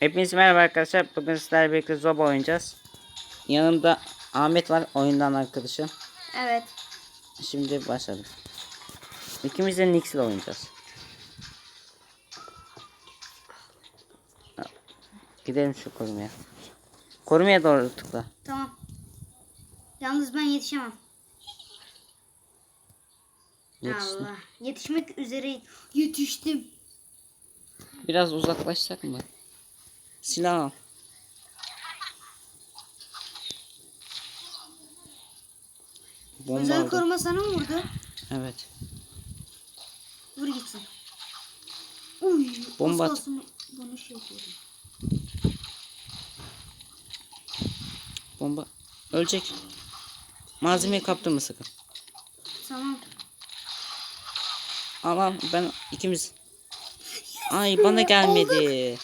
Hepinize merhaba arkadaşlar. Bugün sizlerle birlikte Zoba oynayacağız. Yanımda Ahmet var oyundan arkadaşım. Evet. Şimdi başladık. İkimiz de Nix ile oynayacağız. Gidelim şu korumaya. Korumaya doğru tıkla. Tamam. Yalnız ben yetişemem. Yetiştim. Allah. Yetişmek üzere yetiştim. Biraz uzaklaşsak mı? Silah al. Bomba Özel aldım. koruma sana mı vurdu? Evet. Vur gitsin. Uy. Bomba at. Bunu şey yapıyorum. Bomba. Ölecek. Malzemeyi kaptırma sakın. Tamam. Al ben ikimiz. Ay bana gelmedi.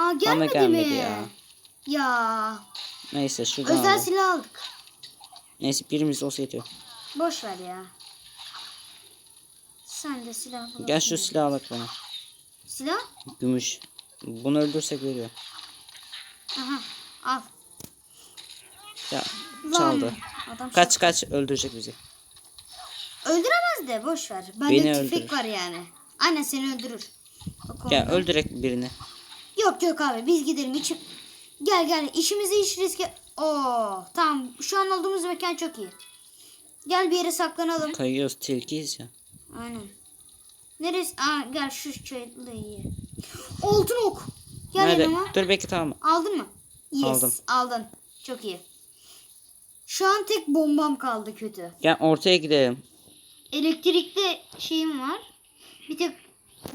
Aa gelmedi, gelmedi mi? ya. Ya. Neyse şuradan Özel alalım. silah aldık. Neyse birimiz olsa yetiyor. Boş ver ya. Sen de silah. Gel şu silahı bak bana. Silah? Gümüş. Bunu öldürsek veriyor. Aha. Al. Ya çaldı. Adam Kaç kaç öldürecek bizi. Öldüremez de boş ver. Bende Beni tüfek öldürür. var yani. Aynen seni öldürür. Ya öldürek birini. Yok yok abi biz gidelim. İçim... Gel gel işimizi hiç riske... Oo tamam şu an olduğumuz mekan çok iyi. Gel bir yere saklanalım. Kayıyoruz tilkiyiz ya. Aynen. Neresi? Aa gel şu çayla iyi. Altın ok. Gel Nerede? yanıma. Dur bekle tamam. Aldın mı? Yes Aldım. aldın. Çok iyi. Şu an tek bombam kaldı kötü. Gel ortaya gidelim. Elektrikli şeyim var. Bir tek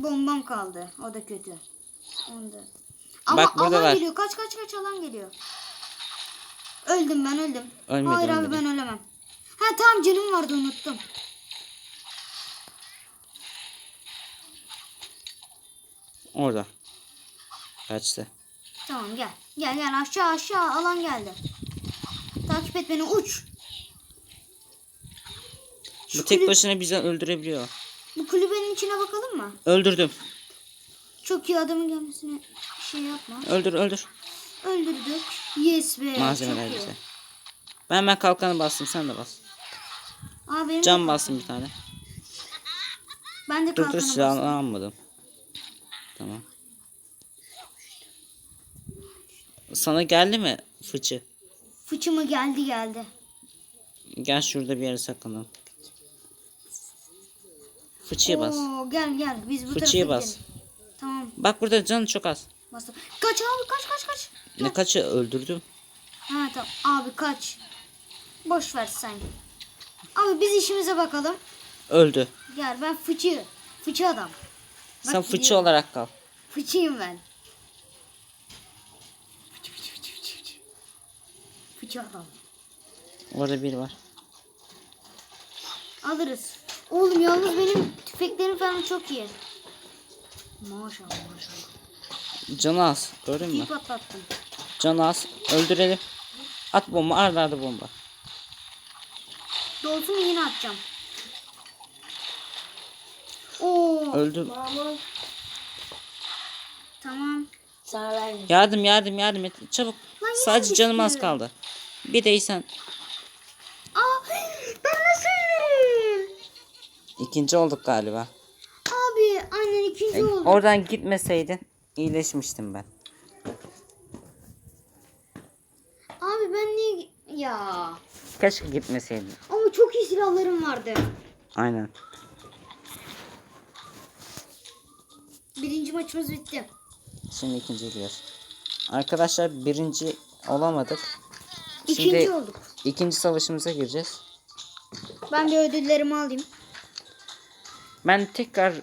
bombam kaldı. O da kötü. Onda. Ama Bak buradalar. alan geliyor. Kaç kaç kaç alan geliyor. Öldüm ben öldüm. Ölmedin, Hayır abi ben ölemem. Ha tamam canım vardı unuttum. Orada. Kaçtı. Tamam gel. Gel gel aşağı aşağı alan geldi. Takip et beni uç. Şu Bu tek kulüp- başına bizi öldürebiliyor. Bu kulübenin içine bakalım mı? Öldürdüm. Çok iyi adamın gelmesine şey yapma. Öldür öldür. Öldürdük. Yes be. Malzemeler çok iyi. Ben hemen kalkanı bastım sen de bas. Aa, benim kalkanım. bastım bir tane. Ben de Dur dur kalkanı silahını bastım. almadım. Tamam. Sana geldi mi fıçı? Fıçımı geldi geldi. Gel şurada bir yere saklanalım. Fıçıya bas. Oo, gel gel biz bu Fıçıya bas. gidelim. Tamam Bak burada canı çok az. bastım. Kaç abi kaç kaç kaç. Ne kaçı öldürdüm. Ha tamam abi kaç. Boş ver sen. Abi biz işimize bakalım. Öldü. Gel ben fıçı. Fıçı adam. Bak, Sen fıçı gidiyor. olarak kal. Fıçıyım ben. Fıçı fıçı fıçı fıçı fıçı. Fıçı adam. Orada biri var. Alırız. Oğlum yalnız benim tüfeklerim falan çok iyi. Maşallah maşallah. Canı az. Gördün mü? Patlattım. Az. Öldürelim. At bomba. Arda arda bomba. Dolsun yine atacağım. Oo. Öldüm. Tamam. Sana. Yardım yardım yardım et. Çabuk. Lan yine Sadece canım az düştü. kaldı. Bir de sen Aa, ben nasıl ölürüm? ikinci olduk galiba. İkinci oldum. Oradan gitmeseydin iyileşmiştim ben. Abi ben niye... Ya. Keşke gitmeseydin. Ama çok iyi silahlarım vardı. Aynen. Birinci maçımız bitti. Şimdi ikinci gidiyoruz. Arkadaşlar birinci olamadık. İkinci Şimdi olduk. ikinci savaşımıza gireceğiz. Ben bir ödüllerimi alayım. Ben tekrar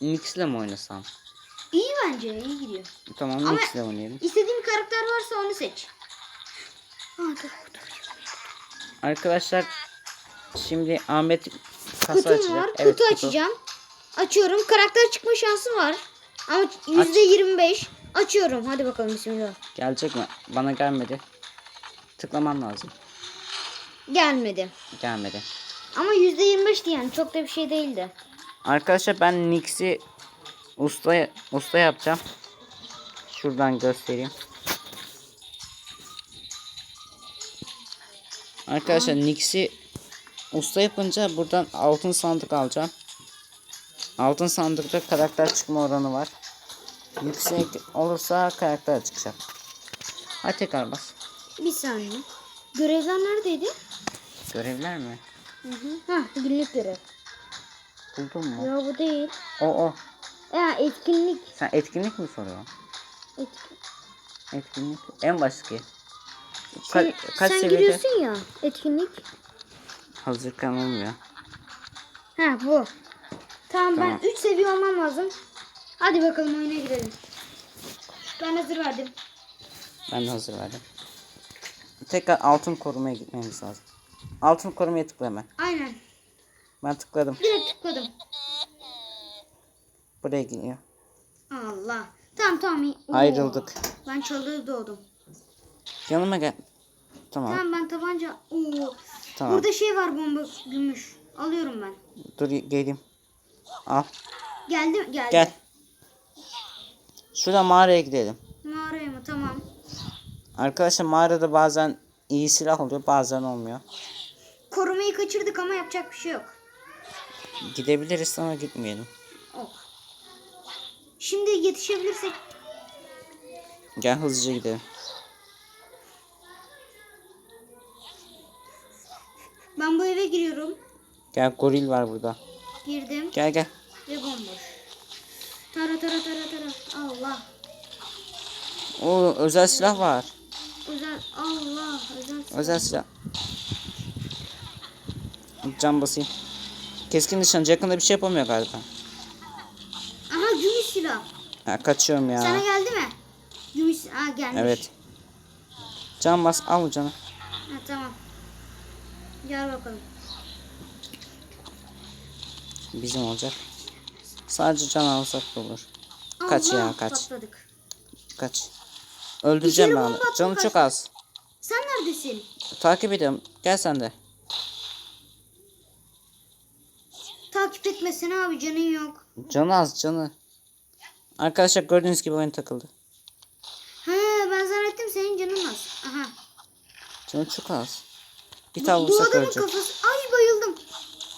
Nix'le mi oynasam? İyi bence iyi gidiyor. Tamam Ama- Nix'le oynayalım. İstediğin bir karakter varsa onu seç. Arkadaşlar şimdi Ahmet kasa Kutum açacak. var. Evet, kutu açacağım. Açıyorum. Karakter çıkma şansı var. Ama yüzde yirmi beş. Açıyorum. Hadi bakalım bismillah. Gelecek mi? Bana gelmedi. Tıklaman lazım. Gelmedi. Gelmedi. Ama yüzde yirmi beşti yani. Çok da bir şey değildi. Arkadaşlar ben Nix'i usta usta yapacağım. Şuradan göstereyim. Arkadaşlar Nix'i usta yapınca buradan altın sandık alacağım. Altın sandıkta karakter çıkma oranı var. Yüksek olursa karakter çıkacak. Hadi tekrar bas. Bir saniye. Görevler neredeydi? Görevler mi? Hı hı. Ha günlük görev. Buldun mu? Ya bu değil. O o. Ya etkinlik. Sen etkinlik mi soruyorsun? Etkin. Etkinlik. En baştaki. Sen, Ka- kaç sen seviyede? giriyorsun ya etkinlik. Hazır ya. Ha bu. Tamam, Tamam. ben 3 seviye olmam lazım. Hadi bakalım oyuna girelim. Ben hazır verdim. Ben de hazır verdim. Tekrar altın korumaya gitmemiz lazım. Altın korumaya tıkla hemen. Aynen. Ben tıkladım. Direkt tıkladım. Buraya geliyor. Allah. Tamam tamam. iyi. Oo. Ayrıldık. Ben çalıda doğdum. Yanıma gel. Tamam. Tamam ben tabanca. Oo. Tamam. Burada şey var bomba gümüş. Alıyorum ben. Dur geleyim. Al. Geldi geldi. Gel. Şurada mağaraya gidelim. Mağaraya mı? Tamam. Arkadaşlar mağarada bazen iyi silah oluyor bazen olmuyor. Korumayı kaçırdık ama yapacak bir şey yok. Gidebiliriz ama gitmeyelim. Şimdi yetişebilirsek Gel hızlıca gidelim. ben bu eve giriyorum. Gel goril var burada. Girdim Gel gel. ve bomboş. Tara tara tara tara. Allah. O özel silah var. Özel Allah özel. Özel silah. Can basayım. Keskin nişancı yakında bir şey yapamıyor galiba. Aha gümüş silah. Ha, kaçıyorum ya. Sana geldi mi? Gümüş Aa gelmiş. Evet. Can bas al canı. Ha, tamam. Gel bakalım. Bizim olacak. Sadece can alsak da olur. Kaç Allah, ya, kaç. Patladık. Kaç. Öldüreceğim ben onu. bomba attım, Canı çok kaç. az. Sen neredesin? Takip ediyorum. Gel sen de. Takip etmesene abi canın yok. Canı az canı. Arkadaşlar gördüğünüz gibi oyun takıldı. He ben zannettim senin canın az. Aha. Canı çok az. Bir tane vursak ölecek. kafası. Ay bayıldım.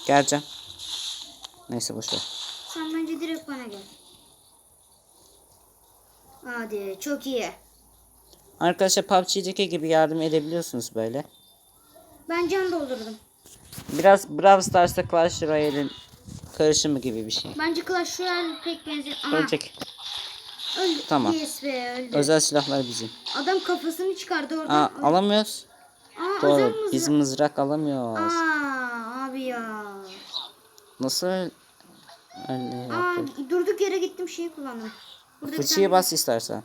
Geleceğim. Neyse boşver. Sen bence direkt bana gel. Hadi çok iyi. Arkadaşlar PUBG'deki gibi yardım edebiliyorsunuz böyle. Ben can doldurdum. Biraz Brawl Stars'ta Clash Royale'in karışımı gibi bir şey. Bence Clash Royale pek benziyor. Aha Ölecek. öldü. Tamam. Yes be öldü. Özel silahlar bizim. Adam kafasını çıkardı oradan. Aa, alamıyoruz. Aa, özel Doğru. mızrak. Biz mızrak alamıyoruz. Aa abi ya. Nasıl öyle Aa durduk yere gittim şeyi kullandım. Burada Fıçıyı bas istersen.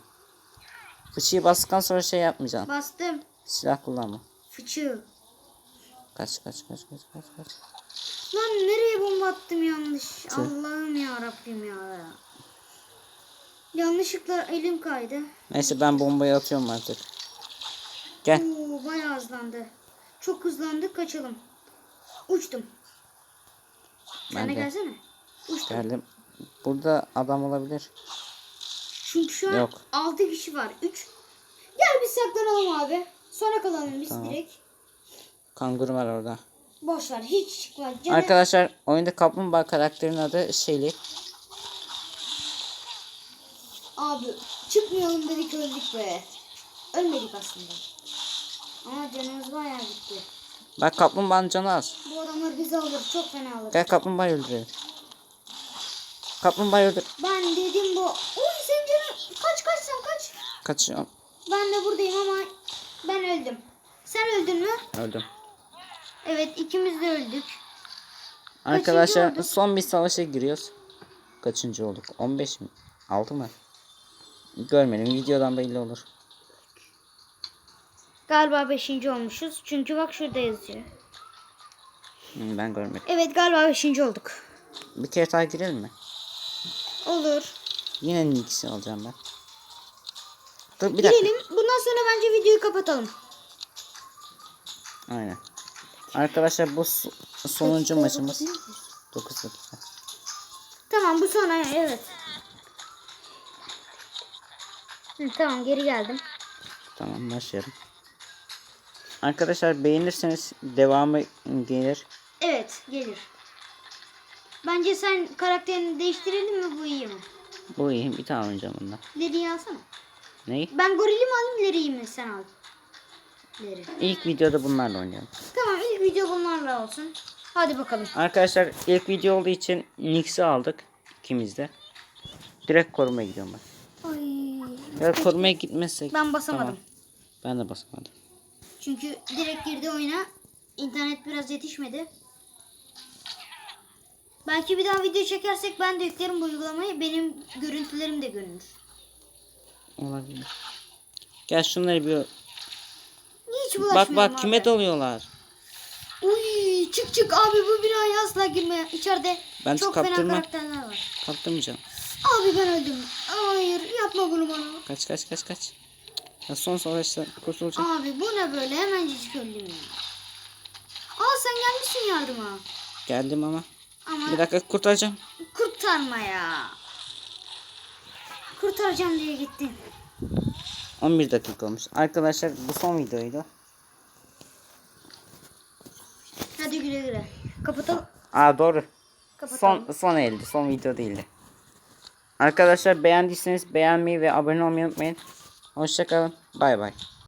Fıçıyı bastıktan sonra şey yapmayacaksın. Bastım. Silah kullanma. Fıçı. Kaç kaç kaç kaç kaç kaç. Lan nereye bomba attım yanlış. Allah'ım ya Rabbim ya. Yanlışlıkla elim kaydı. Neyse ben bombayı atıyorum artık. Gel. Oo bayağı hızlandı. Çok hızlandı kaçalım. Uçtum. Sen de. gelsene. Uçtum. Geldim. Burada adam olabilir. Çünkü şu an Yok. 6 kişi var. 3. Gel biz saklanalım abi. Sonra kalalım biz Tamam. direkt. Kanguru var orada. Boş ver hiç çıkma. Canı... Arkadaşlar oyunda kaplumbağa karakterinin adı Shelly. Abi çıkmayalım dedik öldük be. Ölmedik aslında. Ama canımız bayağı gitti. Bak kaplumbağanın canı az. Bu adamlar bizi alır. Çok fena alır. Gel kaplumbağayı öldürelim. Kaplumbağayı öldür. Ben dedim bu. Uy sen canın. Kaç kaç sen kaç. Kaçıyorum. Ben de buradayım ama ben öldüm. Sen öldün mü? Öldüm. Evet ikimiz de öldük. Arkadaşlar olduk? son bir savaşa giriyoruz. Kaçıncı olduk? 15 mi? 6 mı? Görmedim. Videodan belli olur. Galiba 5. olmuşuz. Çünkü bak şurada yazıyor. Hmm, Ben görmedim. Evet galiba 5. olduk. Bir kere daha girelim mi? Olur. Yine Nix'i alacağım ben. Dur bir dakika. Girelim. Bundan sonra bence videoyu kapatalım. Aynen. Arkadaşlar bu so- sonuncu maçımız. 9 dakika. Tamam bu sonra evet. Hı, tamam geri geldim. Tamam başlayalım. Arkadaşlar beğenirseniz devamı gelir. Evet gelir. Bence sen karakterini değiştirelim mi bu iyi mi? Bu iyi. Bir tane oynayacağım bundan. Leri'yi alsana. Neyi? Ben gorili mi alayım Leri'yi mi sen al? Leri. İlk videoda bunlarla oynayalım. Tamam ilk video bunlarla olsun. Hadi bakalım. Arkadaşlar ilk video olduğu için Nix'i aldık. ikimiz de. Direkt korumaya gidiyorum ben. Ay. Ya korumaya gitmezsek. Ben basamadım. Tamam. Ben de basamadım. Çünkü direkt girdi oyuna. İnternet biraz yetişmedi. Belki bir daha video çekersek ben de yüklerim bu uygulamayı. Benim görüntülerim de görünür. Olabilir. Gel şunları bir... Hiç Bak bulaşmıyorum bak abi. kime doluyorlar. Uy çık çık abi bu binaya asla girme. İçeride Ben çok fena kaptırmam. karakterler var. Kaptırmayacağım. Abi ben öldüm. Hayır yapma bunu bana. Kaç kaç kaç kaç. Ya son savaşta kurtulacağım. Abi bu ne böyle hemencik öldüm ya. Aa sen gelmişsin yardıma. Geldim ama. Ama Bir dakika kurtaracağım. kurtarma ya. Kurtaracağım diye gittin. 11 dakika olmuş. Arkadaşlar bu son videoydu. Hadi güle güle. Kapatalım. Aa doğru. Kapatalım. Son son eldi. Son video değildi. Arkadaşlar beğendiyseniz beğenmeyi ve abone olmayı unutmayın. Hoşçakalın. Bay bay.